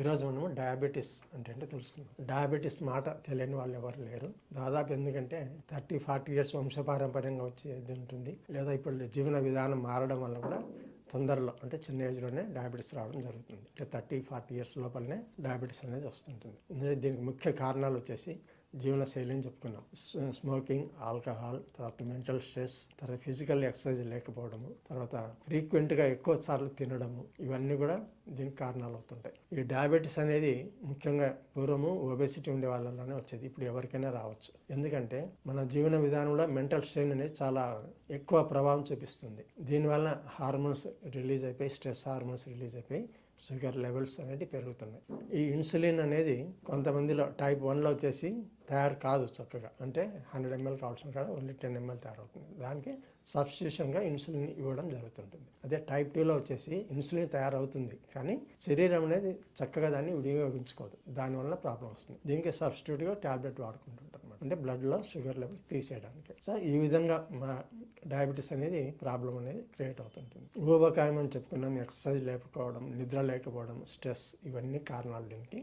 ఈరోజు మనము డయాబెటీస్ అంటే అంటే తెలుసుకుందాం. డయాబెటీస్ మాట తెలియని వాళ్ళు ఎవరు లేరు. దాదాపు ఎందుకంటే థర్టీ ఫార్టీ ఇయర్స్ వంశపారంపర్యంగా వచ్చేది ఉంటుంది. లేదా ఇప్పుడు జీవన విధానం మారడం వల్ల కూడా తొందరలో అంటే చిన్న ఏజ్లోనే డయాబెటీస్ రావడం జరుగుతుంది. అంటే థర్టీ ఫార్టీ ఇయర్స్ లోపలనే డయాబెటీస్ అనేది వస్తుంటుంది. దీనికి ముఖ్య కారణాలు వచ్చేసి జీవన శైలిని చెప్పుకున్నాం. స్మోకింగ్ ఆల్కహాల్ తర్వాత మెంటల్ స్ట్రెస్ తర్వాత ఫిజికల్ ఎక్సర్సైజ్ లేకపోవడము తర్వాత ఫ్రీక్వెంట్గా ఎక్కువ సార్లు తినడము ఇవన్నీ కూడా దీనికి కారణాలు అవుతుంటాయి. ఈ డయాబెటీస్ అనేది ముఖ్యంగా పూర్వము ఒబెసిటీ ఉండే వాళ్ళలోనే వచ్చేది ఇప్పుడు ఎవరికైనా రావచ్చు. ఎందుకంటే మన జీవన విధానంలో మెంటల్ స్ట్రెయిన్ అనేది చాలా ఎక్కువ ప్రభావం చూపిస్తుంది. దీనివల్ల హార్మోన్స్ రిలీజ్ అయిపోయి స్ట్రెస్ హార్మోన్స్ రిలీజ్ అయిపోయి షుగర్ లెవెల్స్ అనేది పెరుగుతున్నాయి. ఈ ఇన్సులిన్ అనేది కొంతమందిలో టైప్ వన్లో వచ్చేసి తయారు కాదు చక్కగా. అంటే హండ్రెడ్ ఎంఎల్ కావాల్సిన కాడ ఓన్లీ టెన్ ఎంఎల్ తయారవుతుంది. దానికి సబ్స్టిట్యూషన్గా ఇన్సులిన్ ఇవ్వడం జరుగుతుంటుంది. అదే టైప్ టూలో వచ్చేసి ఇన్సులిన్ తయారవుతుంది. కానీ శరీరం అనేది చక్కగా దాన్ని వినియోగించుకోదు. దానివల్ల ప్రాబ్లం వస్తుంది. దీనికి సబ్స్టిట్యూట్గా టాబ్లెట్ వాడుకుంటుంటారు అంటే బ్లడ్లో షుగర్ లెవెల్ తీసేయడానికి. సో ఈ విధంగా మా డయాబెటీస్ అనేది ప్రాబ్లం అనేది క్రియేట్ అవుతుంటుంది. ఊబకాయం అని చెప్పుకున్నాం. ఎక్సర్సైజ్ లేకపోవడం నిద్ర లేకపోవడం స్ట్రెస్ ఇవన్నీ కారణాలు దీనికి.